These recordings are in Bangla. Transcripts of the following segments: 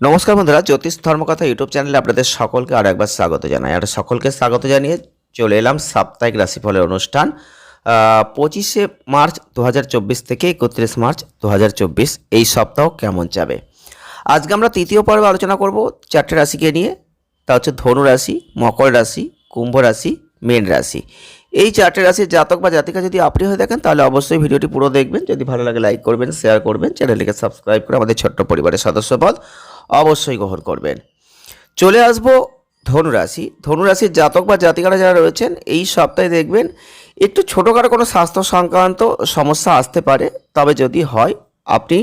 নমস্কার বন্ধুরা, জ্যোতিষ ধর্মকথা ইউটিউব চ্যানেলে আপনাদের সকলকে আরও একবার স্বাগত জানাই। আর সকলকে স্বাগত জানিয়ে চলে এলাম সাপ্তাহিক রাশিফলের অনুষ্ঠান। পঁচিশে মার্চ দু হাজার চব্বিশ থেকে একত্রিশ মার্চ দু হাজার চব্বিশ, এই সপ্তাহ কেমন যাবে? আজকে আমরা তৃতীয় পর্বে আলোচনা করব চারটে রাশিকে নিয়ে। তা হচ্ছে ধনু রাশি, মকর রাশি, কুম্ভ রাশি, মেন রাশি। এই চারটে রাশির জাতক বা জাতিকা যদি আপনি হয়ে থাকেন, তাহলে অবশ্যই ভিডিওটি পুরো দেখবেন। যদি ভালো লাগে, লাইক করবেন শেয়ার করবেন, চ্যানেলটিকে সাবস্ক্রাইব করে আমাদের ছোট্ট পরিবারের সদস্যপদ। অবশ্যই গ্রহণ করবেন। চলে আসব ধনুরাশি। ধনুরাশির জাতক বা জাতিকারা যারা রয়েছেন, এই সপ্তাহে দেখবেন একটু ছোটোখাটো কোনো স্বাস্থ্য সংক্রান্ত সমস্যা আসতে পারে। তবে যদি হয় আপনি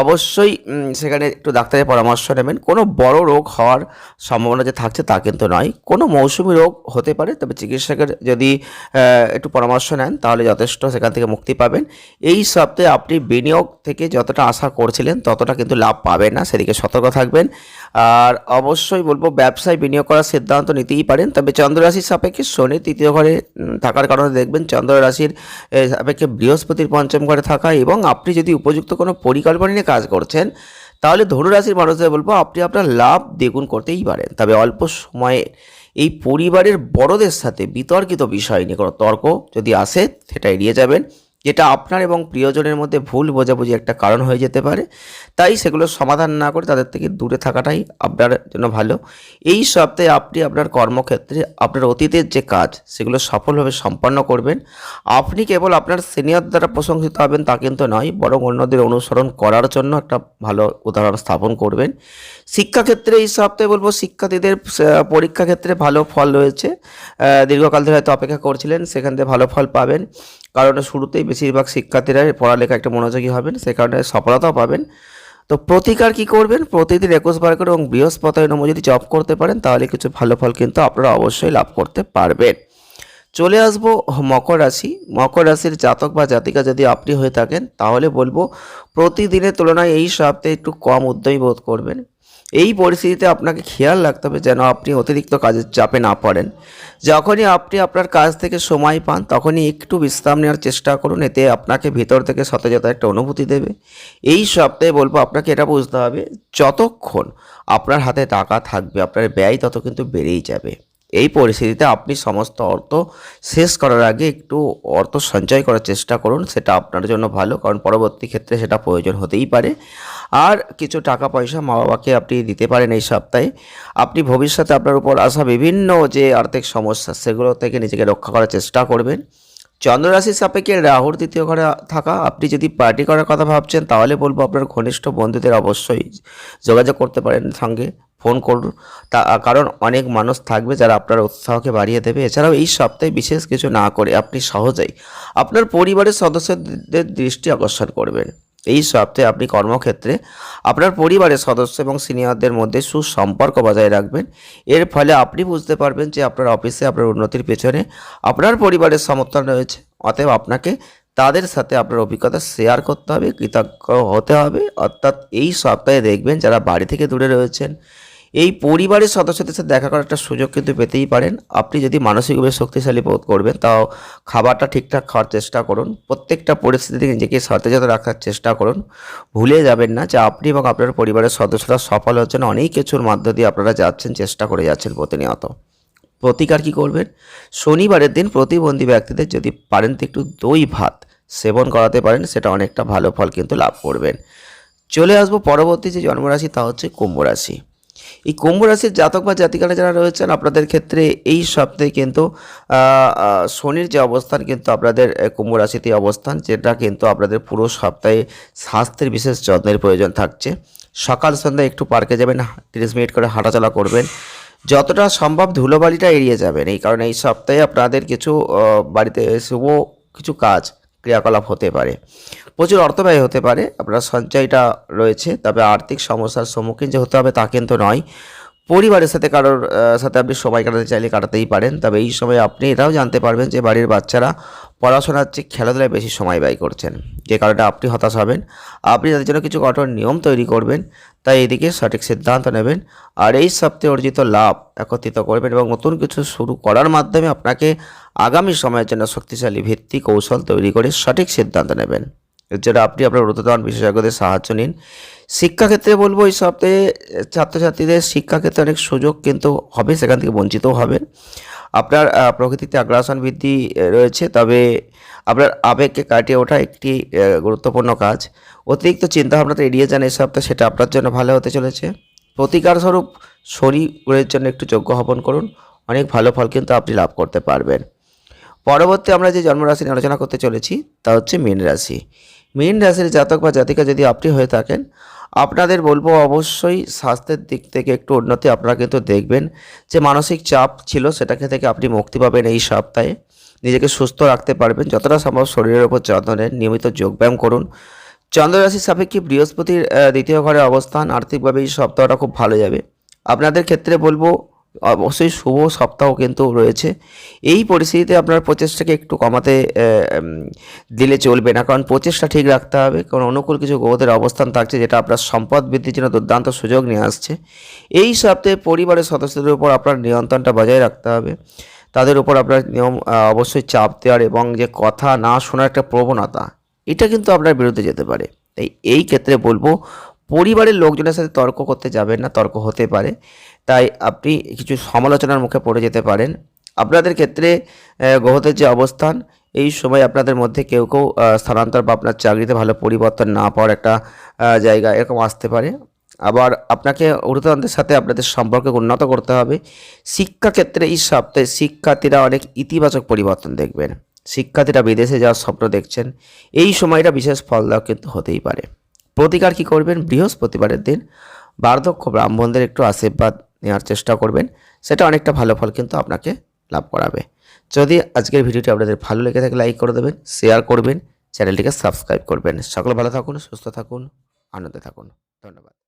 অবশ্যই সেখানে একটু ডাক্তারের পরামর্শ নেবেন। কোনো বড় রোগ হওয়ার সম্ভাবনা যে থাকছে তা কিন্তু নয়। কোনো মৌসুমি রোগ হতে পারে, তবে চিকিৎসকের যদি একটু পরামর্শ নেন, তাহলে যথেষ্ট সেখান থেকে মুক্তি পাবেন। এই সপ্তাহে আপনি বিনিয়োগ থেকে যতটা আশা করছিলেন, ততটা কিন্তু লাভ পাবেন না। সেদিকে সতর্ক থাকবেন। আর অবশ্যই বলব, ব্যবসায় বিনিয়োগ করার সিদ্ধান্ত নিতেই পারেন। তবে চন্দ্ররাশির সাপেক্ষে শনি তৃতীয় ঘরে থাকার কারণে দেখবেন চন্দ্র রাশির সাপেক্ষে বৃহস্পতির পঞ্চম ঘরে থাকা এবং আপনি যদি উপযুক্ত কোনো পরিকল্পনা নিয়ে কাজ করছেন, তাহলে ধনুরাশির মানুষদের বলব, আপনি আপনার লাভ দ্বিগুণ করতেই পারেন। তবে অল্প সময়ে এই পরিবারের বড়দের সাথে বিতর্কিত বিষয় নিয়ে কোনো তর্ক যদি আসে, সেটা এড়িয়ে যাবেন। যেটা আপনার এবং প্রিয়জনের মধ্যে ভুল বোঝাবুঝি একটা কারণ হয়ে যেতে পারে। তাই সেগুলো সমাধান না করে তাদের থেকে দূরে থাকাটাই আপনার জন্য ভালো। এই সপ্তাহে আপনি আপনার কর্মক্ষেত্রে, আপনার অতীতের যে কাজ, সেগুলো সফলভাবে সম্পন্ন করবেন। আপনি কেবল আপনার সিনিয়র দ্বারা প্রশংসিত হবেন তা কিন্তু নয়, বরং অন্যদের অনুসরণ করার জন্য একটা ভালো উদাহরণ স্থাপন করবেন। শিক্ষাক্ষেত্রে এই সপ্তাহে বলব, শিক্ষার্থীদের পরীক্ষা ক্ষেত্রে ভালো ফল রয়েছে। দীর্ঘকাল ধরে হয়তো অপেক্ষা করছিলেন, সেখান থেকে ভালো ফল পাবেন। কারণ শুরুতেই বেশিরভাগ শিক্ষার্থীরা পড়ালেখা একটা মনোযোগী হবেন, সে কারণে সফলতাও পাবেন। তো প্রতিকার কি করবেন? প্রতিদিন একুশ বার করে এবং বৃহস্পতি অনুযায়ী যদি জব করতে পারেন, তাহলে কিছু ভালো ফল কিন্তু আপনারা অবশ্যই লাভ করতে পারবেন। চলে আসব মকর রাশি। মকর রাশির জাতক বা জাতিকা যদি আপনি হয়ে থাকেন, তাহলে বলব প্রতিদিনের তুলনায় এই সপ্তাহে একটু কম উদ্যমী বোধ করবেন। এই পরিস্থিতিতে আপনাকে খেয়াল রাখতে হবে যেন আপনি অতিরিক্ত কাজের চাপে না পড়েন। যখনই আপনি আপনার কাজ থেকে সময় পান, তখনই একটু বিশ্রাম নেওয়ার চেষ্টা করুন, এতে আপনাকে ভিতর থেকে সতেজতা একটা অনুভূতি দেবে। এই সপ্তাহে বলব, আপনাকে এটা বুঝতে হবে, যতক্ষণ আপনার হাতে টাকা থাকবে, আপনার ব্যয় তত কিন্তু বেড়েই যাবে। এই পরিস্থিতিতে আপনি সমস্ত অর্থ শেষ করার আগে একটু অর্থ সঞ্চয় করার চেষ্টা করুন, সেটা আপনার জন্য ভালো, কারণ পরবর্তী ক্ষেত্রে সেটা প্রয়োজন হতেই পারে। আর কিছু টাকা পয়সা মা বাবাকে আপনি দিতে পারেন এই সপ্তাহে। আপনি ভবিষ্যতে আপনার উপর আসা বিভিন্ন যে আর্থিক সমস্যা, সেগুলো থেকে নিজেকে রক্ষা করার চেষ্টা করবেন। চন্দ্ররাশির সাপেক্ষে রাহুর দ্বিতীয় ঘরে থাকা, আপনি যদি পার্টি করার কথা ভাবছেন, তাহলে বলব আপনার ঘনিষ্ঠ বন্ধুদের অবশ্যই যোগাযোগ করতে পারেন সঙ্গে ফোন করুন। তা, কারণ অনেক মানুষ থাকবে যারা আপনার উৎসাহকে বাড়িয়ে দেবে। এছাড়াও এই সপ্তাহে বিশেষ কিছু না করে আপনি সহজেই আপনার পরিবারের সদস্যদের দৃষ্টি আকর্ষণ করবেন। এই সপ্তাহে আপনি কর্মক্ষেত্রে আপনার পরিবারের সদস্য এবং সিনিয়রদের মধ্যে সুসম্পর্ক বজায় রাখবেন। এর ফলে আপনি বুঝতে পারবেন যে আপনার অফিসে আপনার উন্নতির পেছনে আপনার পরিবারের সমর্থন রয়েছে। অতএব আপনাকে তাদের সাথে আপনার অভিজ্ঞতা শেয়ার করতে হবে, কৃতজ্ঞ হতে হবে। অর্থাৎ এই সপ্তাহে দেখবেন যারা বাড়ি থেকে দূরে রয়েছেন এই পরিবারের সদস্যদের সাথে দেখা করার একটা সুযোগ কিন্তু পেতেই পারেন। আপনি যদি মানসিকভাবে শক্তিশালী বোধ করবেন, তাও খাবারটা ঠিকঠাক খাওয়ার চেষ্টা করুন। প্রত্যেকটা পরিস্থিতিতে নিজেকে সতেজতা রাখার চেষ্টা করুন। ভুলে যাবেন না যে আপনি এবং আপনার পরিবারের সদস্যরা সফল হচ্ছেন। অনেক কিছুর মধ্য দিয়ে আপনারা যাচ্ছেন, চেষ্টা করে যাচ্ছেন প্রতিনিয়ত। প্রতিকার কি করবেন? শনিবারের দিন প্রতিবন্ধী ব্যক্তিদের যদি পারেন তো একটু দই ভাত সেবন করাতে পারেন, সেটা অনেকটা ভালো ফল কিন্তু লাভ করবেন। চলে আসব পরবর্তী যে জন্মরাশি, তা হচ্ছে কুম্ভ রাশি এই কুম্ভ রাশির জাতক বা জাতিকারা যারা রয়েছেন, আপনাদের ক্ষেত্রে এই সপ্তাহে কিন্তু শনির যে অবস্থান কিন্তু আপনাদের কুম্ভ রাশিতে অবস্থান, যেটা কিন্তু আপনাদের পুরো সপ্তাহে স্বাস্থ্যের বিশেষ যত্নের প্রয়োজন থাকছে। সকাল সন্ধ্যা একটু পার্কে যাবেন, তিরিশ মিনিট করে হাঁটাচলা করবেন। যতটা সম্ভব ধুলোবালিটা এড়িয়ে যাবেন। এই কারণে এই সপ্তাহে আপনাদের কিছু বাড়িতে শুভ কিছু কাজ ক্রিয়াকলাপ হতে পারে। প্রচুর অর্থ ব্যয় হতে পারে। আপনার সঞ্চয়টা রয়েছে, তবে আর্থিক সমস্যার সম্মুখীন যে হতে হবে তা কিন্তু নয়। পরিবারের সাথে কারোর সাথে আপনি সময় কাটাতে চাইলে কাটাতেই পারেন। তবে এই সময় আপনি এটাও জানতে পারবেন যে বাড়ির বাচ্চারা পড়াশোনার চেয়ে খেলাধুলায় বেশি সময় ব্যয় করছেন। যে কারণে আপনি হতাশ হবেন। আপনি তাদের জন্য কিছু কঠোর নিয়ম তৈরি করবেন। তাই এদিকে সঠিক সিদ্ধান্ত নেবেন। আর এই সপ্তাহে অর্জিত লাভ একত্রিত করবেন এবং নতুন কিছু শুরু করার মাধ্যমে আপনাকে আগামী সময়ের জন্য শক্তিশালী ভিত্তি কৌশল তৈরি করে সঠিক সিদ্ধান্ত নেবেন। এছাড়া আপনি আপনার ঊর্ধ্বতন বিশেষজ্ঞদের সাহায্য নিন। শিক্ষাক্ষেত্রে বলব, এই সপ্তাহে ছাত্রছাত্রীদের শিক্ষাক্ষেত্রে অনেক সুযোগ কিন্তু হবে, সেখান থেকে বঞ্চিতও হবেন। আপনার প্রকৃতিতে আগ্রাসন বৃদ্ধি রয়েছে, তবে আপনার আবেগকে কাটিয়ে ওঠা একটি গুরুত্বপূর্ণ কাজ। অতিরিক্ত চিন্তাভাবনাতে এড়িয়ে যান এই সপ্তাহে, সেটা আপনার জন্য ভালো হতে চলেছে। প্রতিকার স্বরূপ শরীরের জন্য একটু যোগ্য হবন করুন, অনেক ভালো ফল কিন্তু আপনি লাভ করতে পারবেন। পরবর্তী আমরা যে জন্মরাশি নিয়ে আলোচনা করতে চলেছি, তা হচ্ছে মীন রাশি। মীন রাশির জাতক বা জাতিকা যদি আপনি হয়ে থাকেন, আপনাদের বলব অবশ্যই স্বাস্থ্যের দিক থেকে একটু উন্নতি আপনারা কিন্তু দেখবেন। যে মানসিক চাপ ছিল সেটাকে থেকে আপনি মুক্তি পাবেন এই সপ্তাহে। নিজেকে সুস্থ রাখতে পারবেন। যতটা সম্ভব শরীরের উপর যত্ন নেন, নিয়মিত যোগব্যায়াম করুন। চন্দ্ররাশির সাপেক্ষে বৃহস্পতির দ্বিতীয় ঘরে অবস্থান, আর্থিকভাবে এই সপ্তাহটা খুব ভালো যাবে। আপনাদের ক্ষেত্রে বলব অবশ্যই শুভ সপ্তাহ কিন্তু রয়েছে। এই পরিস্থিতিতে আপনার প্রচেষ্টাকে একটু কমাতে দিলে চলবে না। কারণ প্রচেষ্টা ঠিক রাখতে হবে। কারণ অনুকূল কিছু গ্রহদের অবস্থান থাকছে যেটা আপনার সম্পদ বৃদ্ধির জন্য দুর্দান্ত সুযোগ নিয়ে আসছে। এই সপ্তাহে পরিবারের সদস্যদের উপর আপনার নিয়ন্ত্রণটা বজায় রাখতে হবে। তাদের উপর আপনার নিয়ম অবশ্যই চাপ দেওয়ার এবং যে কথা না শোনার একটা প্রবণতা, এটা কিন্তু আপনার বিরুদ্ধে যেতে পারে। তাই এই ক্ষেত্রে বলব, পরিবারের লোকজনের সাথে তর্ক করতে যাবেন না, তর্ক হতে পারে। তাই আপনি কিছু সমালোচনার মুখে পড়ে যেতে পারেন। আপনাদের ক্ষেত্রে গ্রহদের যে অবস্থান, এই সময় আপনাদের মধ্যে কেউ কেউ স্থানান্তর বা আপনার চাকরিতে ভালো পরিবর্তন না পাওয়ার একটা জায়গা এরকম আসতে পারে। আবার আপনাকে ঊর্ধ্বতনদের সাথে আপনাদের সম্পর্কে উন্নত করতে হবে। শিক্ষাক্ষেত্রে এই সপ্তাহে শিক্ষার্থীরা অনেক ইতিবাচক পরিবর্তন দেখবেন। শিক্ষার্থীরা বিদেশে যাওয়ার স্বপ্ন দেখছেন। এই সময়টা বিশেষ ফলদায়ক কিন্তু হতেই পারে। প্রতিকার কি করবেন? বৃহস্পতিবারের দিন। বার্ধক্য ব্রাহ্মণদের একটু আশীর্বাদ নেওয়ার চেষ্টা করবেন, সেটা অনেকটা ভালো ফল কিন্তু আপনাকে লাভ করাবে। যদি আজকের ভিডিওটি আপনাদের ভালো লেগে থাকে লাইক করে দেবেন শেয়ার করবেন চ্যানেলটিকে সাবস্ক্রাইব করবেন। সকলে ভালো থাকুন, সুস্থ থাকুন, আনন্দে থাকুন। ধন্যবাদ।